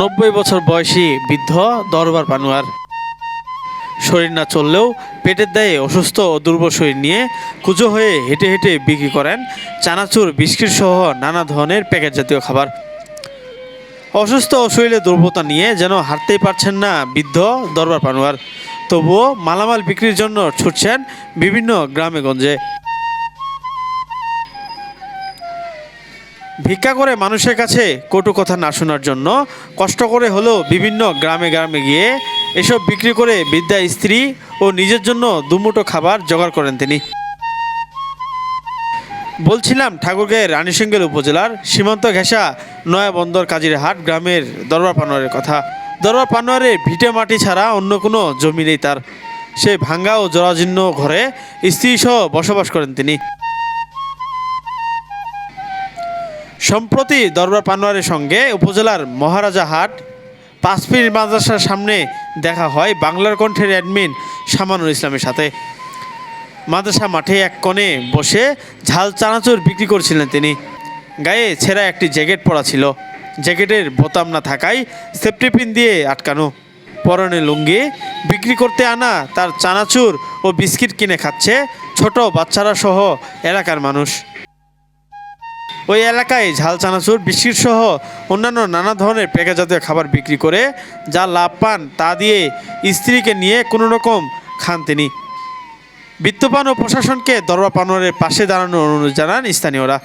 নব্বই বছর বয়সী বৃদ্ধ দরবার পানুয়ার শরীর না চললেও পেটের দায়ে অসুস্থ ও দুর্বল শরীর নিয়ে কুজো হয়ে হেঁটে হেঁটে বিক্রি করেন চানাচুর, বিস্কিট সহ নানা ধরনের প্যাকেট জাতীয় খাবার। অসুস্থ ও শরীরে দুর্বলতা নিয়ে যেন হাঁটতেই পারছেন না বৃদ্ধ দরবার পানুয়ার তবুও মালামাল বিক্রির জন্য ছুটছেন বিভিন্ন গ্রামে গঞ্জে। ভিক্ষা করে মানুষের কাছে কটু কথা না শোনার জন্য কষ্ট করে হলেও বিভিন্ন গ্রামে গ্রামে গিয়ে এসব বিক্রি করে বিদ্যা স্ত্রী ও নিজের জন্য দুমুটো খাবার জোগাড় করেন তিনি। বলছিলাম ঠাকুরগাঁয়ের রানীশঙ্গেল উপজেলার সীমান্ত ঘেঁষা নয়াবন্দর কাজিরহাট গ্রামের দরবার পানোয়ারের কথা। দরবার পানোয়ারের ভিটে মাটি ছাড়া অন্য কোনো জমি নেই তার। সে ভাঙ্গা ও জরাজীর্ণ ঘরে স্ত্রী সহ বসবাস করেন তিনি। সম্প্রতি দরবার পানোয়ারের সঙ্গে উপজেলার মহারাজা হাট, পাঁচপির মাদ্রাসার সামনে দেখা হয় বাংলার কণ্ঠের অ্যাডমিন শামানুল ইসলামের সাথে। মাদ্রাসা মাঠে এক কোণে বসে ঝাল চানাচুর বিক্রি করছিলেন তিনি। গায়ে ছেঁড়া একটি জ্যাকেট পরা ছিল। জ্যাকেটের বোতাম না থাকায় সেফটি পিন দিয়ে আটকানো। পরনে লুঙ্গি বিক্রি করতে আনা তার চানাচুর ও বিস্কিট কিনে খাচ্ছে ছোট বাচ্চারা সহ এলাকার মানুষ। ওই এলাকায় ঝাল, চানাচুর, বিস্কিট সহ অন্যান্য নানা ধরনের প্যাকেট জাতীয় খাবার বিক্রি করে যা লাভ পান, তা দিয়ে স্ত্রীকে নিয়ে কোনো রকম খান তিনি। বিত্তবান ও প্রশাসনকে দরবা পানোয়ারের পাশে দাঁড়ানোর অনুরোধ জানান স্থানীয়রা।